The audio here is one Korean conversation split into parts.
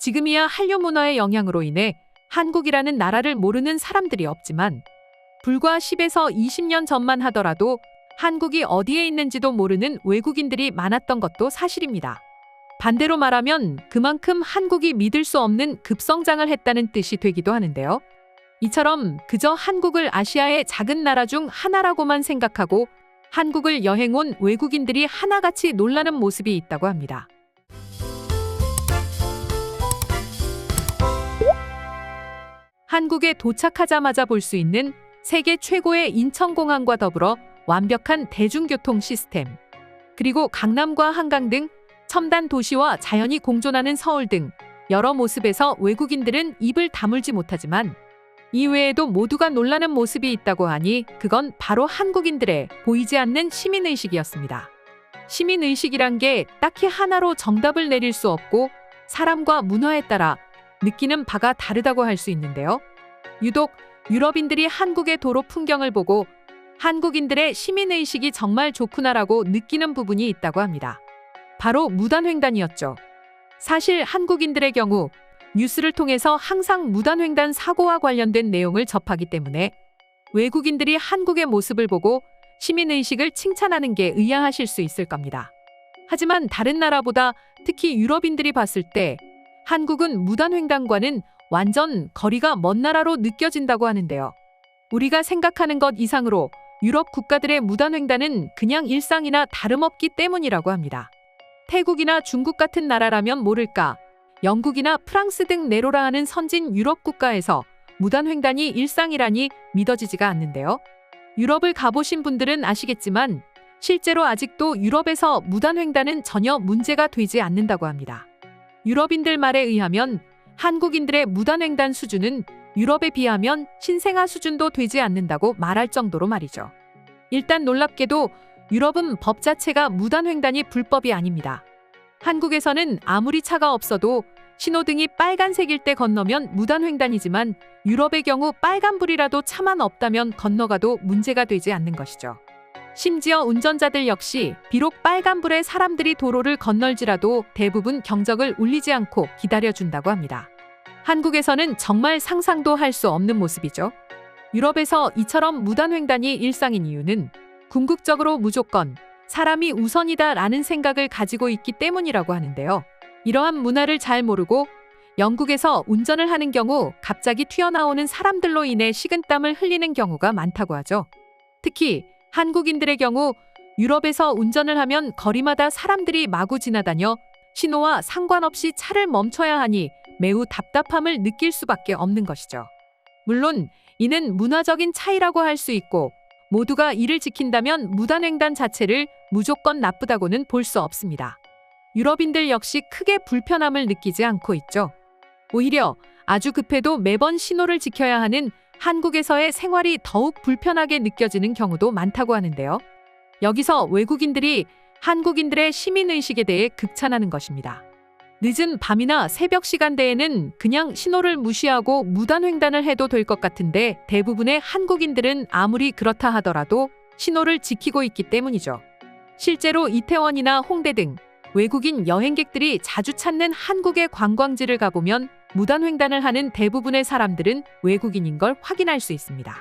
지금이야 한류 문화의 영향으로 인해 한국이라는 나라를 모르는 사람들이 없지만 불과 10에서 20년 전만 하더라도 한국이 어디에 있는지도 모르는 외국인들이 많았던 것도 사실입니다. 반대로 말하면 그만큼 한국이 믿을 수 없는 급성장을 했다는 뜻이 되기도 하는데요. 이처럼 그저 한국을 아시아의 작은 나라 중 하나라고만 생각하고 한국을 여행 온 외국인들이 하나같이 놀라는 모습이 있다고 합니다. 한국에 도착하자마자 볼 수 있는 세계 최고의 인천공항과 더불어 완벽한 대중교통 시스템, 그리고 강남과 한강 등 첨단 도시와 자연이 공존하는 서울 등 여러 모습에서 외국인들은 입을 다물지 못하지만 이외에도 모두가 놀라는 모습이 있다고 하니 그건 바로 한국인들의 보이지 않는 시민의식이었습니다. 시민의식이란 게 딱히 하나로 정답을 내릴 수 없고 사람과 문화에 따라 느끼는 바가 다르다고 할 수 있는데요. 유독 유럽인들이 한국의 도로 풍경을 보고 한국인들의 시민의식이 정말 좋구나라고 느끼는 부분이 있다고 합니다. 바로 무단횡단이었죠. 사실 한국인들의 경우 뉴스를 통해서 항상 무단횡단 사고와 관련된 내용을 접하기 때문에 외국인들이 한국의 모습을 보고 시민의식을 칭찬하는 게 의아하실 수 있을 겁니다. 하지만 다른 나라보다 특히 유럽인들이 봤을 때 한국은 무단횡단과는 완전 거리가 먼 나라로 느껴진다고 하는데요. 우리가 생각하는 것 이상으로 유럽 국가들의 무단횡단은 그냥 일상이나 다름없기 때문이라고 합니다. 태국이나 중국 같은 나라라면 모를까 영국이나 프랑스 등 네로라 하는 선진 유럽 국가에서 무단횡단이 일상이라니 믿어지지가 않는데요. 유럽을 가보신 분들은 아시겠지만 실제로 아직도 유럽에서 무단횡단은 전혀 문제가 되지 않는다고 합니다. 유럽인들 말에 의하면 한국인들의 무단횡단 수준은 유럽에 비하면 신생아 수준도 되지 않는다고 말할 정도로 말이죠. 일단 놀랍게도 유럽은 법 자체가 무단횡단이 불법이 아닙니다. 한국에서는 아무리 차가 없어도 신호등이 빨간색일 때 건너면 무단횡단이지만 유럽의 경우 빨간불이라도 차만 없다면 건너가도 문제가 되지 않는 것이죠. 심지어 운전자들 역시 비록 빨간불에 사람들이 도로를 건널지라도 대부분 경적을 울리지 않고 기다려준다고 합니다. 한국에서는 정말 상상도 할 수 없는 모습이죠. 유럽에서 이처럼 무단횡단이 일상인 이유는 궁극적으로 무조건 사람이 우선이다 라는 생각을 가지고 있기 때문이라고 하는데요. 이러한 문화를 잘 모르고 영국에서 운전을 하는 경우 갑자기 튀어나오는 사람들로 인해 식은땀을 흘리는 경우가 많다고 하죠. 특히 한국인들의 경우 유럽에서 운전을 하면 거리마다 사람들이 마구 지나다녀 신호와 상관없이 차를 멈춰야 하니 매우 답답함을 느낄 수밖에 없는 것이죠. 물론 이는 문화적인 차이라고 할 수 있고 모두가 이를 지킨다면 무단횡단 자체를 무조건 나쁘다고는 볼 수 없습니다. 유럽인들 역시 크게 불편함을 느끼지 않고 있죠. 오히려 아주 급해도 매번 신호를 지켜야 하는 한국에서의 생활이 더욱 불편하게 느껴지는 경우도 많다고 하는데요. 여기서 외국인들이 한국인들의 시민의식에 대해 극찬하는 것입니다. 늦은 밤이나 새벽 시간대에는 그냥 신호를 무시하고 무단횡단을 해도 될 것 같은데 대부분의 한국인들은 아무리 그렇다 하더라도 신호를 지키고 있기 때문이죠. 실제로 이태원이나 홍대 등 외국인 여행객들이 자주 찾는 한국의 관광지를 가보면 무단횡단을 하는 대부분의 사람들은 외국인인 걸 확인할 수 있습니다.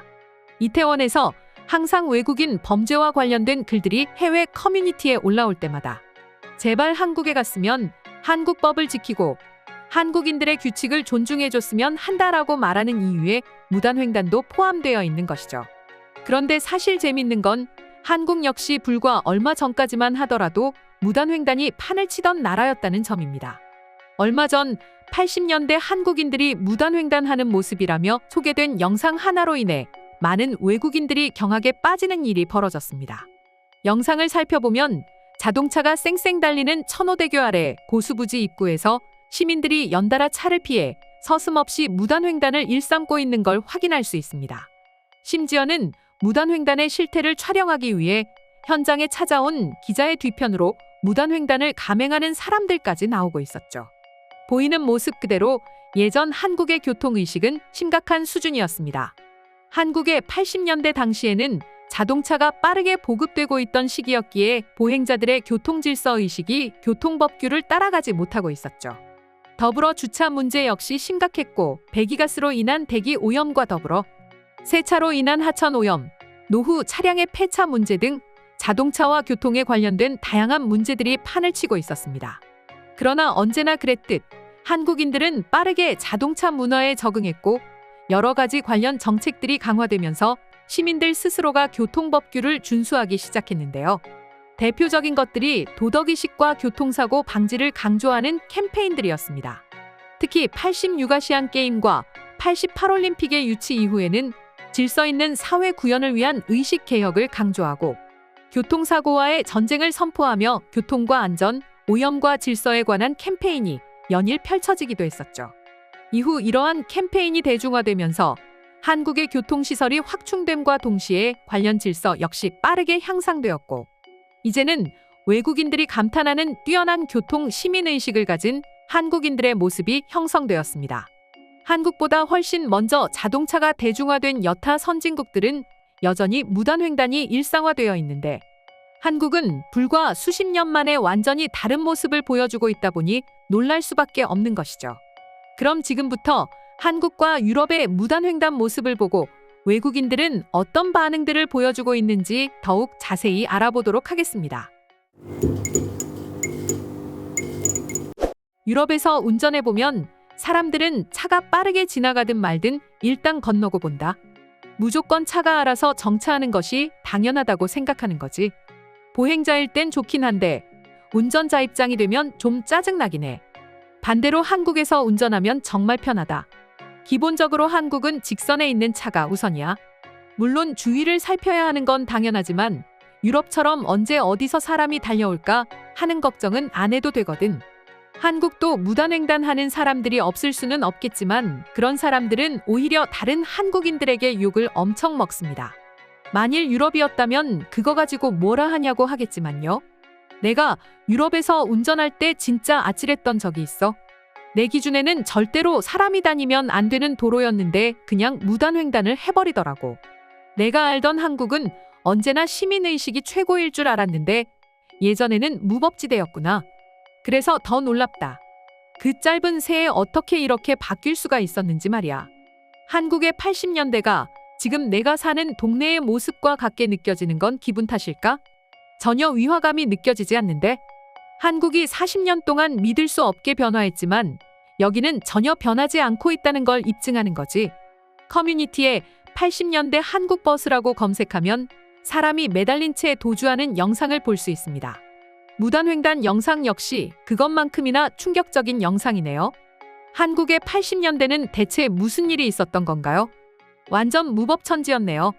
이태원에서 항상 외국인 범죄와 관련된 글들이 해외 커뮤니티에 올라올 때마다 제발 한국에 갔으면 한국법을 지키고 한국인들의 규칙을 존중해줬으면 한다라고 말하는 이유에 무단횡단도 포함되어 있는 것이죠. 그런데 사실 재밌는 건 한국 역시 불과 얼마 전까지만 하더라도 무단횡단이 판을 치던 나라였다는 점입니다. 얼마 전 80년대 한국인들이 무단횡단하는 모습이라며 소개된 영상 하나로 인해 많은 외국인들이 경악에 빠지는 일이 벌어졌습니다. 영상을 살펴보면 자동차가 쌩쌩 달리는 천호대교 아래 고수부지 입구에서 시민들이 연달아 차를 피해 서슴없이 무단횡단을 일삼고 있는 걸 확인할 수 있습니다. 심지어는 무단횡단의 실태를 촬영하기 위해 현장에 찾아온 기자의 뒤편으로 무단횡단을 감행하는 사람들까지 나오고 있었죠. 보이는 모습 그대로 예전 한국의 교통의식은 심각한 수준이었습니다. 한국의 80년대 당시에는 자동차가 빠르게 보급되고 있던 시기였기에 보행자들의 교통질서 의식이 교통법규를 따라가지 못하고 있었죠. 더불어 주차 문제 역시 심각했고 배기가스로 인한 대기 오염과 더불어 세차로 인한 하천 오염, 노후 차량의 폐차 문제 등 자동차와 교통에 관련된 다양한 문제들이 판을 치고 있었습니다. 그러나 언제나 그랬듯 한국인들은 빠르게 자동차 문화에 적응했고 여러 가지 관련 정책들이 강화되면서 시민들 스스로가 교통법규를 준수하기 시작했는데요. 대표적인 것들이 도덕의식과 교통사고 방지를 강조하는 캠페인들이었습니다. 특히 80 유가시안 게임과 88올림픽의 유치 이후에는 질서 있는 사회 구현을 위한 의식 개혁을 강조하고 교통사고와의 전쟁을 선포하며 교통과 안전, 오염과 질서에 관한 캠페인이 연일 펼쳐지기도 했었죠. 이후 이러한 캠페인이 대중화되면서 한국의 교통시설이 확충됨과 동시에 관련 질서 역시 빠르게 향상되었고 이제는 외국인들이 감탄하는 뛰어난 교통 시민의식을 가진 한국인들의 모습이 형성되었습니다. 한국보다 훨씬 먼저 자동차가 대중화된 여타 선진국들은 여전히 무단횡단이 일상화되어 있는데 한국은 불과 수십 년 만에 완전히 다른 모습을 보여주고 있다 보니 놀랄 수밖에 없는 것이죠. 그럼 지금부터 한국과 유럽의 무단횡단 모습을 보고 외국인들은 어떤 반응들을 보여주고 있는지 더욱 자세히 알아보도록 하겠습니다. 유럽에서 운전해보면 사람들은 차가 빠르게 지나가든 말든 일단 건너고 본다. 무조건 차가 알아서 정차하는 것이 당연하다고 생각하는 거지. 보행자일 땐 좋긴 한데 운전자 입장이 되면 좀 짜증나긴 해. 반대로 한국에서 운전하면 정말 편하다. 기본적으로 한국은 직선에 있는 차가 우선이야. 물론 주위를 살펴야 하는 건 당연하지만 유럽처럼 언제 어디서 사람이 달려올까 하는 걱정은 안 해도 되거든. 한국도 무단횡단하는 사람들이 없을 수는 없겠지만 그런 사람들은 오히려 다른 한국인들에게 욕을 엄청 먹습니다. 만일 유럽이었다면 그거 가지고 뭐라 하냐고 하겠지만요. 내가 유럽에서 운전할 때 진짜 아찔했던 적이 있어. 내 기준에는 절대로 사람이 다니면 안 되는 도로였는데 그냥 무단횡단을 해버리더라고. 내가 알던 한국은 언제나 시민의식이 최고일 줄 알았는데 예전에는 무법지대였구나. 그래서 더 놀랍다. 그 짧은 새에 어떻게 이렇게 바뀔 수가 있었는지 말이야. 한국의 80년대가 지금 내가 사는 동네의 모습과 같게 느껴지는 건 기분 탓일까? 전혀 위화감이 느껴지지 않는데 한국이 40년 동안 믿을 수 없게 변화했지만 여기는 전혀 변하지 않고 있다는 걸 입증하는 거지. 커뮤니티에 80년대 한국 버스라고 검색하면 사람이 매달린 채 도주하는 영상을 볼 수 있습니다. 무단횡단 영상 역시 그것만큼이나 충격적인 영상이네요. 한국의 80년대는 대체 무슨 일이 있었던 건가요? 완전 무법천지였네요.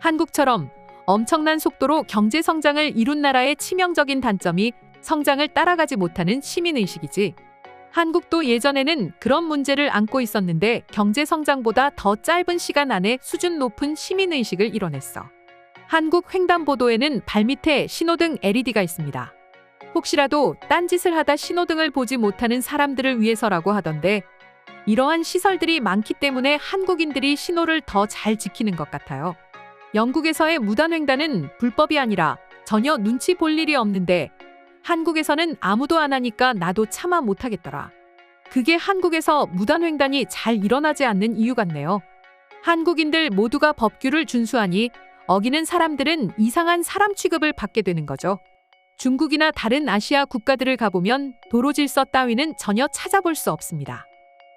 한국처럼 엄청난 속도로 경제 성장을 이룬 나라의 치명적인 단점이 성장을 따라가지 못하는 시민의식이지. 한국도 예전에는 그런 문제를 안고 있었는데 경제 성장보다 더 짧은 시간 안에 수준 높은 시민의식을 이뤄냈어. 한국 횡단보도에는 발밑에 신호등 LED가 있습니다. 혹시라도 딴짓을 하다 신호등을 보지 못하는 사람들을 위해서라고 하던데 이러한 시설들이 많기 때문에 한국인들이 신호를 더 잘 지키는 것 같아요. 영국에서의 무단횡단은 불법이 아니라 전혀 눈치 볼 일이 없는데 한국에서는 아무도 안 하니까 나도 참아 못하겠더라. 그게 한국에서 무단횡단이 잘 일어나지 않는 이유 같네요. 한국인들 모두가 법규를 준수하니 어기는 사람들은 이상한 사람 취급을 받게 되는 거죠. 중국이나 다른 아시아 국가들을 가보면 도로 질서 따위는 전혀 찾아볼 수 없습니다.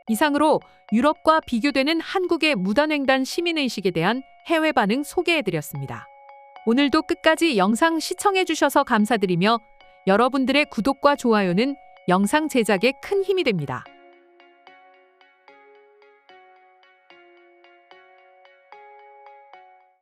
이상으로 유럽과 비교되는 한국의 무단횡단 시민의식에 대한 해외 반응 소개해드렸습니다. 오늘도 끝까지 영상 시청해주셔서 감사드리며 여러분들의 구독과 좋아요는 영상 제작에 큰 힘이 됩니다.